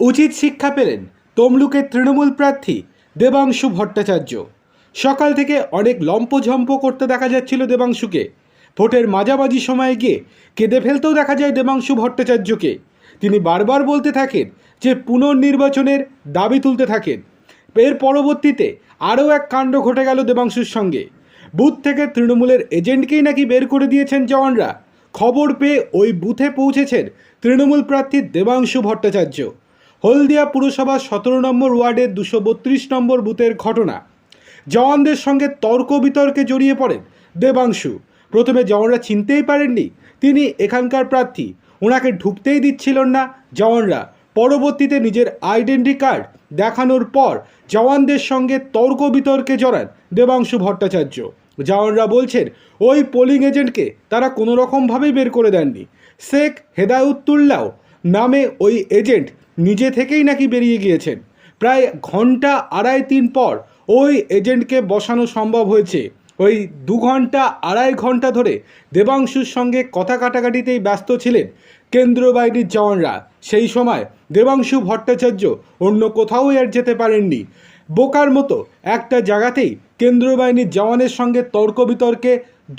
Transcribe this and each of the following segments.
উচিত শিক্ষা পেলেন তমলুকের তৃণমূল প্রার্থী দেবাংশু ভট্টাচার্য। সকাল থেকে অনেক লম্পঝম্প করতে দেখা যাচ্ছিল দেবাংশুকে। ভোটের মাঝামাঝি সময়ে গিয়ে কেঁদে ফেলতেও দেখা যায় দেবাংশু ভট্টাচার্যকে। তিনি বারবার বলতে থাকেন যে পুনর্নির্বাচনের দাবি তুলতে থাকেন। এর পরবর্তীতে আরও এক কাণ্ড ঘটে গেল দেবাংশুর সঙ্গে। বুথ থেকে তৃণমূলের এজেন্টকেই নাকি বের করে দিয়েছেন জওয়ানরা। খবর পেয়ে ওই বুথে পৌঁছেছেন তৃণমূল প্রার্থী দেবাংশু ভট্টাচার্য। হলদিয়া পুরসভা সতেরো নম্বর ওয়ার্ডের দুশো বত্রিশ নম্বর বুথের ঘটনা। জওয়ানদের সঙ্গে তর্ক বিতর্কে জড়িয়ে পড়েন দেবাংশু। প্রথমে জওয়ানরা চিনতেই পারেননি, তিনি এখানকার প্রার্থী। ওনাকে ঢুকতেই দিচ্ছিলেন না জওয়ানরা। পরবর্তীতে নিজের আইডেন্টি কার্ড দেখানোর পর জওয়ানদের সঙ্গে তর্ক বিতর্কে জড়ান দেবাংশু ভট্টাচার্য। জওয়ানরা বলছেন, ওই পোলিং এজেন্টকে তারা কোনো রকমভাবেই বের করে দেননি। শেখ হেদায়ুত্তুল্লাহ নামে ওই এজেন্ট নিজে থেকেই নাকি বেরিয়ে গিয়েছেন। প্রায় ঘণ্টা আড়াই তিন পর ওই এজেন্টকে বসানো সম্ভব হয়েছে। ওই দু ঘণ্টা আড়াই ঘণ্টা ধরে দেবাংশুর সঙ্গে কথা কাটাকাটিতেই ব্যস্ত ছিলেন কেন্দ্রীয় বাহিনীর জওয়ানরা। সেই সময় দেবাংশু ভট্টাচার্য অন্য কোথাও আর যেতে পারেননি। বোকার মতো একটা জায়গাতেই কেন্দ্রীয় বাহিনীর জওয়ানের সঙ্গে তর্ক বিতর্কে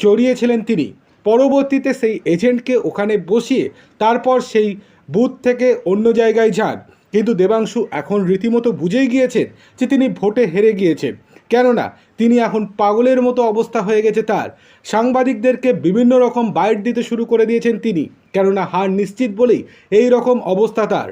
জড়িয়েছিলেন তিনি। পরবর্তীতে সেই এজেন্টকে ওখানে বসিয়ে তারপর সেই বুথ থেকে অন্য জায়গায় যান। কিন্তু দেবাংশু এখন রীতিমতো বুঝেই গিয়েছেন যে তিনি ভোটে হেরে গিয়েছেন। কেননা, তিনি এখন পাগলের মতো অবস্থা হয়ে গেছে তার। সাংবাদিকদেরকে বিভিন্ন রকম বাইট দিতে শুরু করে দিয়েছেন তিনি। কেননা, হার নিশ্চিত বলেই এই রকম অবস্থা তার।